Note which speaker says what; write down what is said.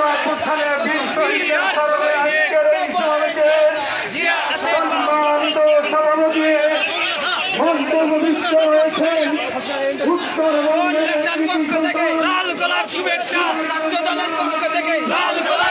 Speaker 1: গণঅভ্যুত্থানের বীর
Speaker 2: শহীদদের স্মরণে আজকের এই
Speaker 1: সমাবেশের
Speaker 2: সম্মানিত সভাপতি মন্তব্যবিষ্ট হয়েছেন
Speaker 1: শুভেচ্ছা
Speaker 3: ছাত্র পক্ষ থেকে।
Speaker 1: লাল গোলাপ